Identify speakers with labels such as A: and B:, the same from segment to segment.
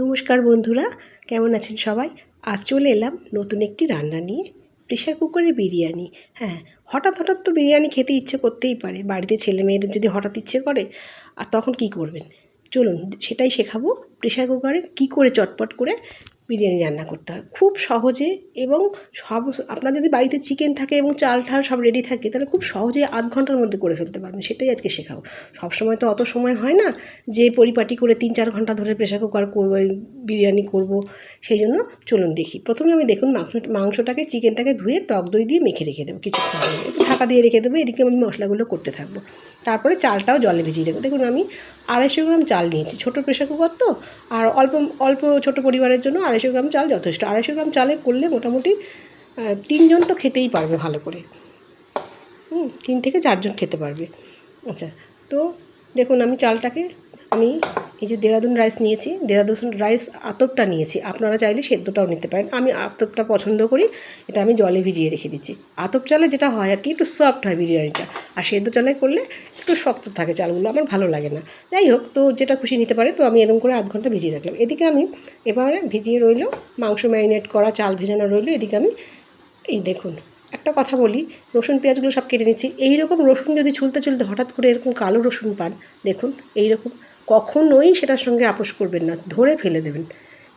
A: নমস্কার বন্ধুরা, কেমন আছেন সবাই? আজ চলে এলাম নতুন একটি রান্না নিয়ে প্রেশার কুকারে বিরিয়ানি। হ্যাঁ হঠাৎ হঠাৎ তো বিরিয়ানি খেতে ইচ্ছে করতেই পারে। বাড়িতে ছেলে মেয়েদের যদি হঠাৎ ইচ্ছে করে, আর তখন কি করবেন? চলুন, সেটাই শেখাবো। প্রেশার কুকারে কি করে চটপট করে বিরিয়ানি রান্না করতে হয়। খুব সহজে এবং সব আপনার যদি বাড়িতে চিকেন থাকে এবং চাল ঠাল সব রেডি থাকে, তাহলে খুব সহজে আধ ঘণ্টার মধ্যে করে ফেলতে পারবেন। সেটাই আজকে শেখাবো। সব সময় তো অত সময় হয় না যে পরিপাটি করে তিন চার ঘণ্টা ধরে প্রেশার কুকার করব বিরিয়ানি করব। সেই জন্য চলুন দেখি। প্রথমে আমি দেখুন মাংস মাংসটাকে চিকেনটাকে ধুয়ে টক দই দিয়ে মেখে রেখে দেবো কিছুক্ষণ। একটু ঢাকা দিয়ে রেখে দেবো। এদিকে আমি মশলাগুলো করতে থাকব। তারপরে চালটাও জলে ভিজিয়ে রাখব দেখুন, আমি আড়াইশো গ্রাম চাল নিয়েছি, ছোটো প্রেশার কুকার তো, আর অল্প অল্প ছোট পরিবারের জন্য আড়াইশো গ্রাম চাল যথেষ্ট। আড়াইশো গ্রাম চালে করলে মোটামুটি তিনজন তো খেতেই পারবে ভালো করে। হুম, তিন থেকে চারজন খেতে পারবে। আচ্ছা তো দেখুন, আমি চালটাকে আমি এই যে দেরাদুন রাইস নিয়েছি, দেরাদুন রাইস আতপটা নিয়েছি। আপনারা চাইলে সেদ্ধটাও নিতে পারেন। আমি আতপটা পছন্দ করি, এটা আমি জলে ভিজিয়ে রেখে দিচ্ছি। আতপ চালে যেটা হয় আর কি, একটু সফট হয় বিরিয়ানিটা। আর সেদ্ধ চালে করলে একটু শক্ত থাকে চালগুলো, আমার ভালো লাগে না। যাই হোক, তো যেটা খুশি নিতে পারে, তো আমি এরকম করে আধ ঘণ্টা ভিজিয়ে রাখলাম। এদিকে আমি এবারে ভিজিয়ে রইল, মাংস ম্যারিনেট করা, চাল ভেজানো রইল। এদিকে আমি, এই দেখুন, একটা কথা বলি, রসুন, পেঁয়াজগুলো সব কেটে নিচ্ছি। এই রকম রসুন যদি ছুলতে চুলতে হঠাৎ করে এরকম কালো রসুন পান, দেখুন এই রকম কখনোই সেটার সঙ্গে আপোষ করবেন না, ধরে ফেলে দেবেন।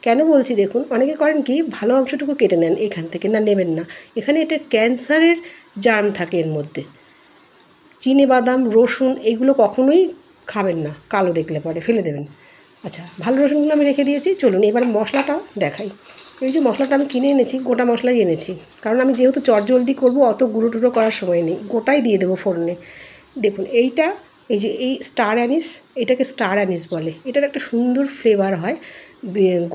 A: কেন বলছি দেখুন, অনেকে করেন কি, ভালো অংশটুকু কেটে নেন এখান থেকে, না নেবেন না। এখানে এটা ক্যান্সারের জার্ম থাকে এর মধ্যে। চিনে, বাদাম, রসুন এগুলো কখনোই খাবেন না, কালো দেখলে পরে, ফেলে দেবেন। আচ্ছা ভালো রসুনগুলো আমি রেখে দিয়েছি, চলুন এবার মশলাটাও দেখাই। এই যে মশলাটা আমি কিনে এনেছি, গোটা মশলাই এনেছি। কারণ আমি যেহেতু চটজলদি করব, অত গুঁড়ো টুড়ো করার সময় নেই, গোটাই দিয়ে দেবো ফোড়নে। দেখুন, এইটা এই যে এই স্টার অ্যানিস এটাকে স্টার অ্যানিস বলে। এটার একটা সুন্দর ফ্লেভার হয়।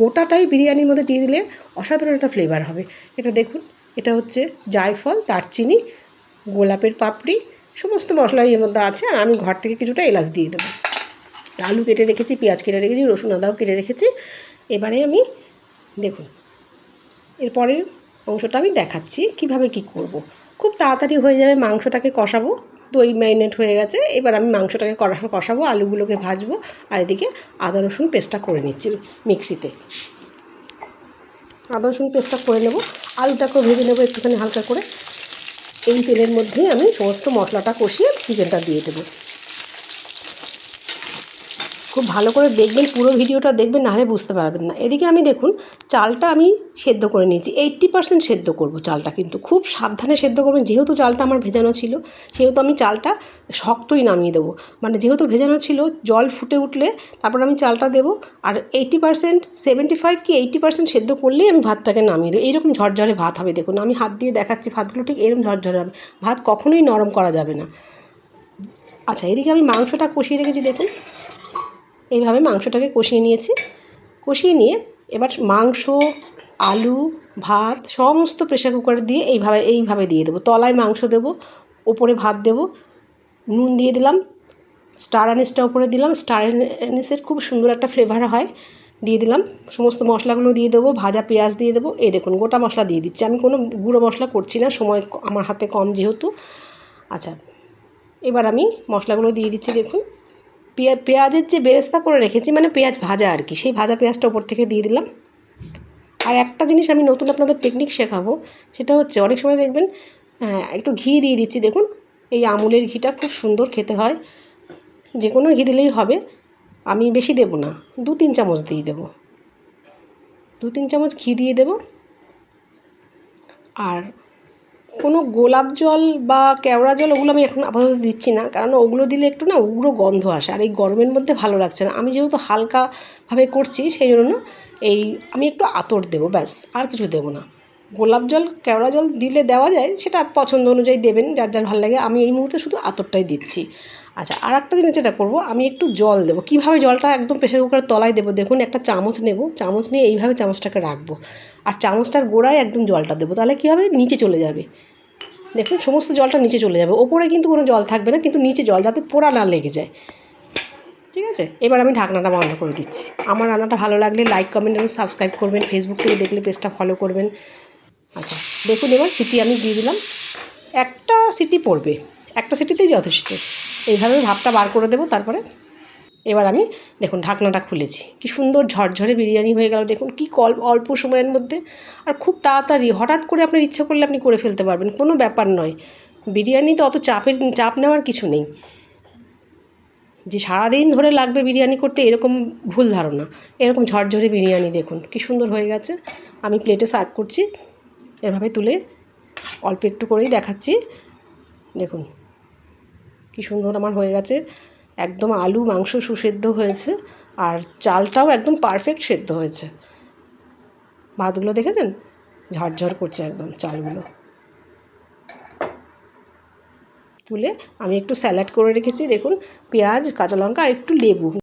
A: গোটাটাই বিরিয়ানির মধ্যে দিয়ে দিলে অসাধারণ একটা ফ্লেভার হবে। এটা দেখুন, এটা হচ্ছে জায়ফল, দারচিনি, গোলাপের পাপড়ি, সমস্ত মশলাই এর মধ্যে আছে। আর আমি ঘর থেকে কিছুটা এলাচ দিয়ে দেবো। আলু কেটে রেখেছি, পেঁয়াজ কেটে রেখেছি, রসুন আদাও কেটে রেখেছি। এবারে আমি দেখুন এরপরের অংশটা আমি দেখাচ্ছি, কীভাবে কি করব। খুব তাড়াতাড়ি হয়ে যাবে মাংসটাকে কষাবো। দই ম্যারিনেট হয়ে গেছে। এবার আমি মাংসটাকে কড়া কষাবো, আলুগুলোকে ভাজবো, আর এদিকে আদা, রসুন পেস্টটা করে নিচ্ছি মিক্সিতে আদা, রসুন পেস্টটা করে নেব। আলুটাকেও ভেজে নেব একটুখানি হালকা করে। এই তেলের মধ্যেই আমি সমস্ত মশলাটা কষিয়ে চিকেনটা দিয়ে দেবো। খুব ভালো করে দেখবেন, পুরো ভিডিওটা দেখবেন, নাহলে বুঝতে পারবেন না। এদিকে আমি দেখুন, চালটা আমি সেদ্ধ করে নিয়েছি। এইট্টি পার্সেন্ট সেদ্ধ করব চালটা কিন্তু। খুব সাবধানে সেদ্ধ করবেন, যেহেতু চালটা আমার ভেজানো ছিল, সেহেতু আমি চালটা শক্তই নামিয়ে দেবো। মানে যেহেতু ভেজানো ছিল, জল ফুটে উঠলে তারপর আমি চালটা দেবো। আর এইট্টি পার্সেন্ট সেভেন্টি ফাইভ কি এইট্টি পার্সেন্ট সেদ্ধ করলেই আমি ভাতটাকে নামিয়ে দেবো। এইরকম ঝরঝরে ভাত হবে, দেখুন। আমি হাত দিয়ে দেখাচ্ছি ভাতগুলো, ঠিক এরকম ঝরঝরে হবে। ভাত কখনোই নরম করা যাবে না। আচ্ছা এদিকে আমি মাংসটা কষিয়ে রেখেছি, দেখুন। এইভাবে মাংসটাকে কষিয়ে নিয়েছি। কষিয়ে নিয়ে এবার মাংস, আলু, ভাত সমস্ত প্রেশার কুকারে দিয়ে এইভাবে এইভাবে দিয়ে দেবো। তলায় মাংস দেবো, ওপরে ভাত দেবো, নুন দিয়ে দিলাম স্টার অ্যানিসটা ওপরে দিলাম স্টার অ্যানিসের খুব সুন্দর একটা ফ্লেভার হয়, দিয়ে দিলাম। সমস্ত মশলাগুলো দিয়ে দেবো, ভাজা পেঁয়াজ দিয়ে দেবো। এই দেখুন, গোটা মশলা দিয়ে দিচ্ছি। আমি কোনো গুঁড়ো মশলা করছি না, সময় আমার হাতে কম যেহেতু। আচ্ছা এবার আমি মশলাগুলো দিয়ে দিচ্ছি, দেখুন। পেঁয়াজের যে বেরেস্তা করে রেখেছি মানে পেঁয়াজ ভাজা আর কি, সেই ভাজা পেঁয়াজটা ওপর থেকে দিয়ে দিলাম। আর একটা জিনিস আমি নতুন আপনাদের টেকনিক শেখাবো, সেটা হচ্ছে অনেক সময় দেখবেন হ্যাঁ একটু ঘি দিয়ে দিচ্ছি, দেখুন, এই আমুলের ঘিটা খুব সুন্দর খেতে হয়। যে কোনো ঘি দিলেই হবে, আমি বেশি দেবো না, দু তিন চামচ দিয়ে দেবো। দু তিন চামচ ঘি দিয়ে দেবো। আর কোনো গোলাপ জল বা কেওড়া জল ওগুলো আমি এখন আপাতত দিচ্ছি না। কারণ ওগুলো দিলে একটু না উগ্র গন্ধ আসে। আর এই গরমের মধ্যে ভালো লাগছে না। আমি যেহেতু হালকাভাবে করছি, সেই জন্য এই আমি একটু আতর দেবো, ব্যাস, আর কিছু দেবো না। গোলাপ জল, কেওড়া জল দিলে দেওয়া যায়, সেটা পছন্দ অনুযায়ী দেবেন, যার যার ভালো লাগে। আমি এই মুহূর্তে শুধু আতরটাই দিচ্ছি। আচ্ছা আর একটা জিনিস যেটা করব, আমি একটু জল দেবো। কীভাবে জলটা একদম প্রেশার কুকারের তলায় দেবো? দেখুন, একটা চামচ নেব। চামচ নিয়ে এইভাবে চামচটাকে রাখব। আর চামচটার গোড়ায় একদম জলটা দেবো। তাহলে কী হবে? নিচে চলে যাবে। দেখুন, সমস্ত জলটা নিচে চলে যাবে। ওপরে কিন্তু কোনো জল থাকবে না, কিন্তু নিচে জল যাতে পোড়া না লেগে যায়। ঠিক আছে? এবার আমি ঢাকনাটা বন্ধ করে দিচ্ছি। আমার রান্নাটা ভালো লাগলে লাইক কমেন্ট এবং সাবস্ক্রাইব করবেন। ফেসবুক থেকে দেখলে পেজটা ফলো করবেন। আচ্ছা দেখুন এবার সিটি আমি দিয়ে দিলাম। একটা সিটি পড়বে। একটা সিটিতেই যথেষ্ট। এইভাবে ভাবটা বার করে দেবো, তারপরে এবার আমি দেখুন ঢাকনাটা খুলেছি। কি সুন্দর ঝরঝরে বিরিয়ানি হয়ে গেল, দেখুন কি কল, অল্প সময়ের মধ্যে। আর খুব তাড়াতাড়ি, হঠাৎ করে আপনার ইচ্ছা করলে আপনি করে ফেলতে পারবেন, কোনো ব্যাপার নয়। বিরিয়ানি তো অত চাপের, চাপ নেওয়ার কিছু নেই। যে সারাদিন ধরে লাগবে বিরিয়ানি করতে, এরকম ভুল ধারণা। এরকম ঝরঝরে বিরিয়ানি দেখুন, কি সুন্দর হয়ে গেছে। আমি প্লেটে সার্ভ করছি। এভাবে তুলে অল্প একটু করেই দেখাচ্ছি। দেখুন। কি সুন্দর আমার হয়ে গেছে। একদম আলু, মাংস সুসেদ্ধ হয়েছে আর চালটাও একদম পারফেক্ট সেদ্ধ হয়েছে। ভাতগুলো দেখেছেন? ঝরঝর করছে একদম চালগুলো। তুলে আমি একটু স্যালাড করে রেখেছি, দেখুন, পেঁয়াজ, কাঁচা লঙ্কা আর একটু লেবু।